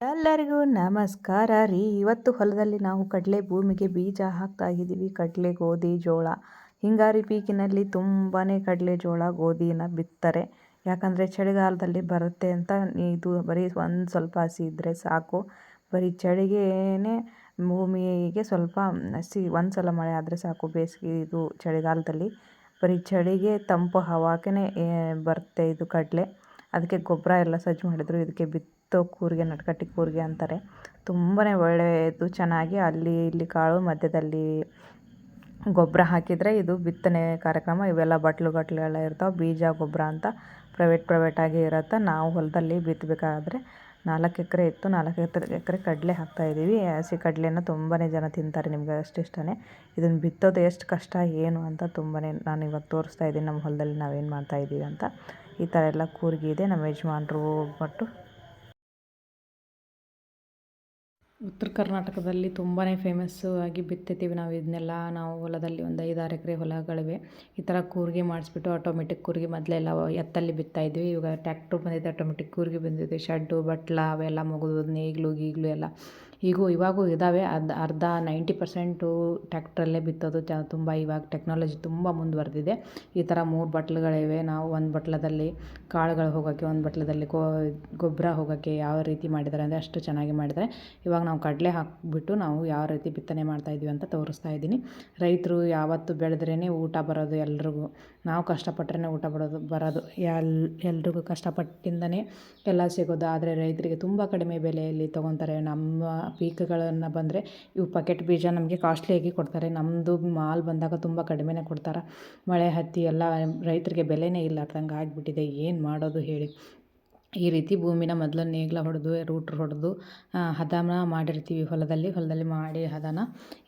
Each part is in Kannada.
ಎಲ್ಲರಿಗೂ ನಮಸ್ಕಾರ ರೀ. ಇವತ್ತು ಹೊಲದಲ್ಲಿ ನಾವು ಕಡಲೆ ಭೂಮಿಗೆ ಬೀಜ ಹಾಕ್ತಾ ಇದ್ದೀವಿ. ಕಡಲೆ ಗೋಧಿ, ಜೋಳ. ಹಿಂಗಾರಿ ಪೀಕಿನಲ್ಲಿ ತುಂಬಾ ಕಡಲೆ, ಜೋಳ, ಗೋಧಿನ ಬಿತ್ತಾರೆ. ಯಾಕಂದರೆ ಚಳಿಗಾಲದಲ್ಲಿ ಬರುತ್ತೆ ಅಂತ ಇದು ಬರೀ ಒಂದು ಸ್ವಲ್ಪ ಹಸಿ ಇದ್ದರೆ ಸಾಕು. ಬರೀ ಚಳಿಗೇನೆ ಭೂಮಿಗೆ ಸ್ವಲ್ಪ ಹಸಿ ಒಂದು ಸಲ ಮಳೆ ಆದರೆ ಸಾಕು ಬೇಸಿಗೆ ಇದು ಚಳಿಗಾಲದಲ್ಲಿ. ಬರೀ ಚಳಿಗೆ ತಂಪು ಹವಾಕೇ ಬರುತ್ತೆ ಇದು ಕಡಲೆ. ಅದಕ್ಕೆ ಗೊಬ್ಬರ ಎಲ್ಲ ಸಜ್ಜು ಮಾಡಿದ್ರು. ಇದಕ್ಕೆ ಬಿತ್ತೋ ಕೂರಿಗೆ ನಡ್ಕಟ್ಟಿ ಕೂರಿಗೆ ಅಂತಾರೆ. ತುಂಬಾ ಒಳ್ಳೆಯದು, ಚೆನ್ನಾಗಿ ಅಲ್ಲಿ ಇಲ್ಲಿ ಕಾಳು ಮಧ್ಯದಲ್ಲಿ ಗೊಬ್ಬರ ಹಾಕಿದರೆ ಇದು ಬಿತ್ತನೆ ಕಾರ್ಯಕ್ರಮ. ಇವೆಲ್ಲ ಬಟ್ಲು ಗಟ್ಲು ಎಲ್ಲ ಇರ್ತಾವೆ. ಬೀಜ, ಗೊಬ್ಬರ ಅಂತ ಪ್ರೈವೇಟ್ ಪ್ರೈವೇಟಾಗಿ ಇರುತ್ತೆ. ನಾವು ಹೊಲದಲ್ಲಿ ಬಿತ್ತಬೇಕಾದ್ರೆ ನಾಲ್ಕು ಎಕರೆ ಇತ್ತು. ನಾಲ್ಕು ಎಕರೆ ಎಕರೆ ಕಡಲೆ ಹಾಕ್ತಾಯಿದ್ದೀವಿ ಹಸಿ ಕಡಲೆನ ತುಂಬಾ ಜನ ತಿಂತಾರೆ ನಿಮಗೆ ಅಷ್ಟು ಇಷ್ಟನೇ. ಇದನ್ನು ಬಿತ್ತೋದು ಎಷ್ಟು ಕಷ್ಟ, ಏನು ಅಂತ ತುಂಬಾ ನಾನು ಇವಾಗ ತೋರಿಸ್ತಾ ಇದ್ದೀನಿ. ನಮ್ಮ ಹೊಲದಲ್ಲಿ ನಾವೇನು ಮಾಡ್ತಾಯಿದ್ದೀವಿ ಅಂತ. ಈ ಥರ ಎಲ್ಲ ಕೂರ್ಗಿ ಇದೆ, ನಮ್ಮ ಯಜಮಾನರು ಹೋಗ್ಬಿಟ್ಟು. ಉತ್ತರ ಕರ್ನಾಟಕದಲ್ಲಿ ತುಂಬಾ ಫೇಮಸ್ಸು ಆಗಿ ಬಿತ್ತಿದ್ದೀವಿ ನಾವು. ಇದನ್ನೆಲ್ಲ ನಾವು ಹೊಲದಲ್ಲಿ ಒಂದು ಐದಾರು ಎಕರೆ ಹೊಲಗಳಿವೆ. ಈ ಥರ ಕೂರ್ಗೆ ಮಾಡಿಸ್ಬಿಟ್ಟು ಆಟೋಮೆಟಿಕ್ ಕೂರ್ಗೆ ಮೊದಲೆಲ್ಲ ಎತ್ತಲ್ಲಿ ಬಿತ್ತಾಯಿದ್ವಿ ಇವಾಗ ಟ್ಯಾಕ್ಟ್ರು ಬಂದಿದೆ ಆಟೋಮೆಟಿಕ್ ಕೂರ್ಗೆ ಬಂದಿದೆ. ಶಡ್ಡು, ಬಟ್ಲ ಅವೆಲ್ಲ ಮುಗಿದು ನೇಗಿಲು ಗೀಗ್ಲು ಎಲ್ಲ ಈಗೂ ಇವಾಗೂ ಇದ್ದಾವೆ. ಅದು ಅರ್ಧ ನೈಂಟಿ ಪರ್ಸೆಂಟು ಟ್ಯಾಕ್ಟ್ರಲ್ಲೇ ಬಿತ್ತೋದು ಚ, ತುಂಬ ಇವಾಗ ಟೆಕ್ನಾಲಜಿ ತುಂಬ ಮುಂದುವರೆದಿದೆ. ಈ ಥರ ಮೂರು ಬಟ್ಲುಗಳಿವೆ. ನಾವು ಒಂದು ಬಟ್ಲದಲ್ಲಿ ಕಾಳುಗಳು ಹೋಗೋಕ್ಕೆ, ಒಂದು ಬಟ್ಲದಲ್ಲಿ ಗೊಬ್ಬರ ಹೋಗೋಕ್ಕೆ ಯಾವ ರೀತಿ ಮಾಡಿದ್ದಾರೆ ಅಂದರೆ ಅಷ್ಟು ಚೆನ್ನಾಗಿ ಮಾಡಿದ್ದಾರೆ. ಇವಾಗ ನಾವು ಕಡಲೆ ಹಾಕಿಬಿಟ್ಟು ನಾವು ಯಾವ ರೀತಿ ಬಿತ್ತನೆ ಮಾಡ್ತಾಯಿದ್ವಿ ಅಂತ ತೋರಿಸ್ತಾ ಇದ್ದೀನಿ. ರೈತರು ಯಾವತ್ತು ಬೆಳೆದ್ರೇ ಊಟ ಬರೋದು ಎಲ್ರಿಗೂ. ನಾವು ಕಷ್ಟಪಟ್ರೇ ಊಟ ಬರೋದು ಬರೋದು ಎಲ್, ಎಲ್ರಿಗೂ ಕಷ್ಟಪಟ್ಟಿಂದನೇ ಎಲ್ಲ ಸಿಗೋದು. ಆದರೆ ರೈತರಿಗೆ ತುಂಬ ಕಡಿಮೆ ಬೆಲೆಯಲ್ಲಿ ತೊಗೊತಾರೆ. ನಮ್ಮ ಪೀಕ್ಗಳನ್ನು ಬಂದರೆ ಇವು ಪಕೆಟ್ ಬೀಜ ನಮಗೆ ಕಾಸ್ಟ್ಲಿಯಾಗಿ ಕೊಡ್ತಾರೆ. ನಮ್ಮದು ಮಾಲ್ ಬಂದಾಗ ತುಂಬ ಕಡಿಮೆನೇ ಕೊಡ್ತಾರೆ. ಮಳೆ, ಹತ್ತಿ ಎಲ್ಲ ರೈತರಿಗೆ ಬೆಲೆನೇ ಇಲ್ಲಾರ್ದಂಗೆ ಆಗಿಬಿಟ್ಟಿದೆ. ಏನು ಮಾಡೋದು ಹೇಳಿ. ಈ ರೀತಿ ಭೂಮಿನ ಮೊದಲು ನೇಗಿಲ ಹೊಡೆದು ರೂಟ್ರ್ ಹೊಡೆದು ಹದನ ಮಾಡಿರ್ತೀವಿ. ಹೊಲದಲ್ಲಿ ಹೊಲದಲ್ಲಿ ಮಾಡಿ ಹದನ.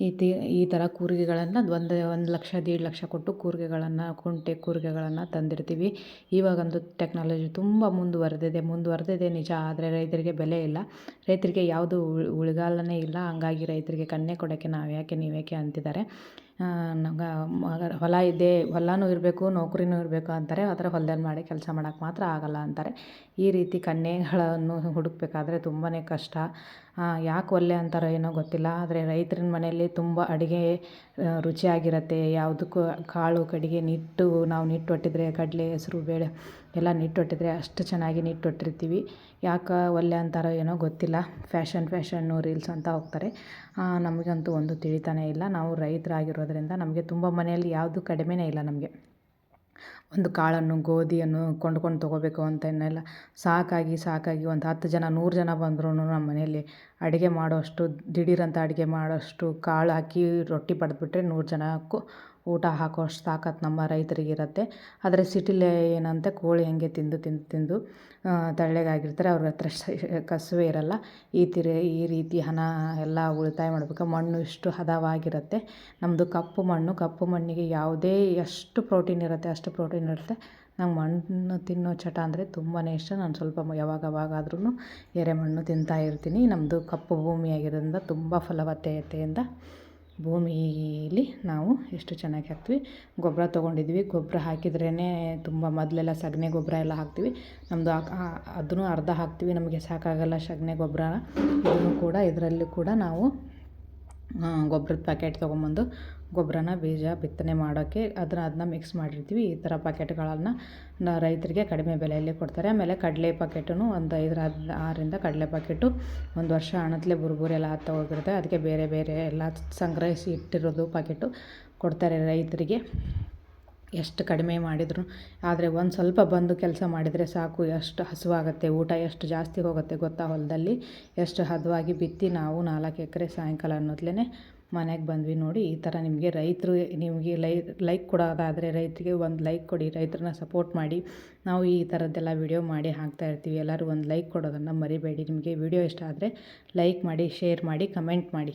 ಈ ತಿ, ಈ ಥರ ಕೂರಿಗೆಗಳನ್ನು ಒಂದು ಒಂದು ಲಕ್ಷ, ದೇಡ್ ಲಕ್ಷ ಕೊಟ್ಟು ಕೂರಿಗೆಗಳನ್ನು, ಕುಂಟೆ ಕೂರಿಗೆಗಳನ್ನು ತಂದಿರ್ತೀವಿ. ಇವಾಗಂತೂ ಟೆಕ್ನಾಲಜಿ ತುಂಬ ಮುಂದುವರೆದಿದೆ. ಮುಂದುವರೆದಿದೆ ನಿಜ, ಆದರೆ ರೈತರಿಗೆ ಬೆಲೆ ಇಲ್ಲ. ರೈತರಿಗೆ ಯಾವುದು ಉಳಿಗಾಲನೇ ಇಲ್ಲ. ಹಂಗಾಗಿ ರೈತರಿಗೆ ಕನ್ನೆ ಕೊಡೋಕ್ಕೆ ನಾವು ಯಾಕೆ ನೀವು ಯಾಕೆ ಅಂತಿದ್ದಾರೆ. ನಂಗೆ ಹೊಲ ಇದೆ, ಹೊಲನೂ ಇರಬೇಕು, ನೌಕರಿನೂ ಇರಬೇಕು ಅಂತಾರೆ. ಆದರೆ ಹೊಲ್ದಲ್ಲಿ ಮಾಡಿ ಕೆಲಸ ಮಾಡೋಕೆ ಮಾತ್ರ ಆಗೋಲ್ಲ ಅಂತಾರೆ. ಈ ರೀತಿ ಕನ್ಯೆಗಳನ್ನು ಹುಡುಕಬೇಕಾದ್ರೆ ತುಂಬಾ ಕಷ್ಟ. ಯಾಕೆ ಒಲ್ಲೆ ಅಂತಾರೋ ಏನೋ ಗೊತ್ತಿಲ್ಲ. ಆದರೆ ರೈತರ ಮನೆಯಲ್ಲಿ ತುಂಬ ಅಡುಗೆ ರುಚಿಯಾಗಿರುತ್ತೆ. ಯಾವುದಕ್ಕೂ ಕಾಳು, ಕಡಿಗೆ, ನಿಟ್ಟು ನಾವು ನಿಟ್ಟೊಟ್ಟಿದ್ರೆ, ಕಡಲೆ, ಹೆಸ್ರು, ಬೇಳೆ ಎಲ್ಲ ನಿಟ್ಟೊಟ್ಟಿದ್ರೆ ಅಷ್ಟು ಚೆನ್ನಾಗಿ ನಿಟ್ಟೊಟ್ಟಿರ್ತೀವಿ. ಯಾಕೆ ಒಲ್ಲೆ ಅಂತಾರೋ ಏನೋ ಗೊತ್ತಿಲ್ಲ. ಫ್ಯಾಷನ್ ಫ್ಯಾಷನ್ನು ರೀಲ್ಸ್ ಅಂತ ಹೋಗ್ತಾರೆ. ನಮಗಂತೂ ಒಂದು ತಿಳಿತಾನೇ ಇಲ್ಲ. ನಾವು ರೈತರಾಗಿರೋದ್ರಿಂದ ನಮಗೆ ತುಂಬ ಮನೆಯಲ್ಲಿ ಯಾವುದು ಕಡಿಮೆನೇ ಇಲ್ಲ ನಮಗೆ. ಒಂದು ಕಾಳನ್ನು, ಗೋಧಿಯನ್ನು ಕೊಂಡ್ಕೊಂಡು ತೊಗೋಬೇಕು ಅಂತ ಇನ್ನೆಲ್ಲ. ಸಾಕಾಗಿ ಸಾಕಾಗಿ ಒಂದು ಹತ್ತು ಜನ, ನೂರು ಜನ ಬಂದ್ರೂ ನಮ್ಮ ಮನೆಯಲ್ಲಿ ಅಡುಗೆ ಮಾಡೋಷ್ಟು, ದಿಢೀರಂತ ಅಡುಗೆ ಮಾಡೋಷ್ಟು ಕಾಳು ಹಾಕಿ ರೊಟ್ಟಿ ಬಡಿದ್ಬಿಟ್ರೆ ನೂರು ಜನಕ್ಕೂ ಊಟ ಹಾಕೋಷ್ಟು ತಾಕತ್ತು ನಮ್ಮ ರೈತರಿಗಿರುತ್ತೆ. ಆದರೆ ಸಿಟಿಲೇ ಏನಂತೆ, ಕೋಳಿ ಹಾಗೆ ತಿಂದು ತಿಂದು ತಿಂದು ತೆಳ್ಳಗಾಗಿರ್ತಾರೆ. ಅವ್ರ ಹತ್ರ ಕಸುವೆ ಇರಲ್ಲ. ಈ ತಿರಿ, ಈ ರೀತಿ ಹಣ ಎಲ್ಲ ಉಳಿತಾಯ ಮಾಡಬೇಕು. ಮಣ್ಣು ಇಷ್ಟು ಹದವಾಗಿರುತ್ತೆ. ನಮ್ಮದು ಕಪ್ಪು ಮಣ್ಣು. ಕಪ್ಪು ಮಣ್ಣಿಗೆ ಯಾವುದೇ ಎಷ್ಟು ಪ್ರೋಟೀನ್ ಇರುತ್ತೆ, ಅಷ್ಟು ಪ್ರೋಟೀನ್ ಇರುತ್ತೆ. ನಂಗೆ ಮಣ್ಣು ತಿನ್ನೋ ಚಟ ಅಂದರೆ ತುಂಬಾ ಇಷ್ಟ. ನಾನು ಸ್ವಲ್ಪ ಯಾವಾಗ ಅವಾಗಾದ್ರೂ ಎರೆಮಣ್ಣು ತಿಂತಾ ಇರ್ತೀನಿ. ನಮ್ಮದು ಕಪ್ಪು ಭೂಮಿಯಾಗಿರೋದ್ರಿಂದ ತುಂಬ ಫಲವತ್ತತೆಯಿಂದ ಭೂಮಿಲಿ ನಾವು ಎಷ್ಟು ಚೆನ್ನಾಗಿ ಹಾಕ್ತೀವಿ. ಗೊಬ್ಬರ ತೊಗೊಂಡಿದ್ವಿ. ಗೊಬ್ಬರ ಹಾಕಿದ್ರೇ ತುಂಬ ಮೊದಲೆಲ್ಲ ಸಗಣಿ ಗೊಬ್ಬರ ಎಲ್ಲ ಹಾಕ್ತೀವಿ. ನಮ್ಮದು ಅದನ್ನು ಅರ್ಧ ಹಾಕ್ತೀವಿ. ನಮಗೆ ಸಾಕಾಗಲ್ಲ ಸಗಣಿ ಗೊಬ್ಬರ. ಇದನ್ನು ಕೂಡ, ಇದರಲ್ಲಿ ಕೂಡ ನಾವು ಗೊಬ್ಬರದ ಪ್ಯಾಕೆಟ್ ತೊಗೊಂಬಂದು ಗೊಬ್ಬರನ ಬೀಜ ಬಿತ್ತನೆ ಮಾಡೋಕ್ಕೆ ಅದನ್ನ ಅದನ್ನ ಮಿಕ್ಸ್ ಮಾಡಿರ್ತೀವಿ. ಈ ಥರ ಪ್ಯಾಕೆಟ್ಗಳನ್ನು ರೈತರಿಗೆ ಕಡಿಮೆ ಬೆಲೆಯಲ್ಲಿ ಕೊಡ್ತಾರೆ. ಆಮೇಲೆ ಕಡಲೆ ಪ್ಯಾಕೆಟನ್ನು ಒಂದು ಐದರ ಆರರಿಂದ ಕಡಲೆ ಪ್ಯಾಕೆಟು ಒಂದು ವರ್ಷ ಹಣತ್ಲೆ ಬುರ್ಬುರಿ ಎಲ್ಲ ಹತ್ತ ಹೋಗಿರುತ್ತೆ ಅದಕ್ಕೆ ಬೇರೆ ಬೇರೆ ಎಲ್ಲ ಸಂಗ್ರಹಿಸಿ ಇಟ್ಟಿರೋದು ಪ್ಯಾಕೆಟು ಕೊಡ್ತಾರೆ ರೈತರಿಗೆ. ಎಷ್ಟು ಕಡಿಮೆ ಮಾಡಿದ್ರು. ಆದರೆ ಒಂದು ಸ್ವಲ್ಪ ಬಂದು ಕೆಲಸ ಮಾಡಿದರೆ ಸಾಕು, ಎಷ್ಟು ಹಸುವಾಗುತ್ತೆ, ಊಟ ಎಷ್ಟು ಜಾಸ್ತಿ ಹೋಗುತ್ತೆ ಗೊತ್ತಾ ಹೊಲದಲ್ಲಿ? ಎಷ್ಟು ಹದವಾಗಿ ಬಿತ್ತಿ ನಾವು ನಾಲ್ಕು ಎಕರೆ ಸಾಯಂಕಾಲ ಅನ್ನೋದ್ಲೇ ಮನೆಗೆ ಬಂದ್ವಿ ನೋಡಿ. ಈ ಥರ ನಿಮಗೆ ರೈತರು, ನಿಮಗೆ ಲೈ, ಲೈಕ್ ಕೊಡೋದಾದರೆ ರೈತರಿಗೆ ಒಂದು ಲೈಕ್ ಕೊಡಿ ರೈತರನ್ನ ಸಪೋರ್ಟ್ ಮಾಡಿ. ನಾವು ಈ ಥರದ್ದೆಲ್ಲ ವಿಡಿಯೋ ಮಾಡಿ ಹಾಕ್ತಾ ಇರ್ತೀವಿ. ಎಲ್ಲರೂ ಒಂದು ಲೈಕ್ ಕೊಡೋದನ್ನು ಮರಿಬೇಡಿ. ನಿಮಗೆ ವಿಡಿಯೋ ಇಷ್ಟ ಆದರೆ ಲೈಕ್ ಮಾಡಿ, ಶೇರ್ ಮಾಡಿ, ಕಮೆಂಟ್ ಮಾಡಿ.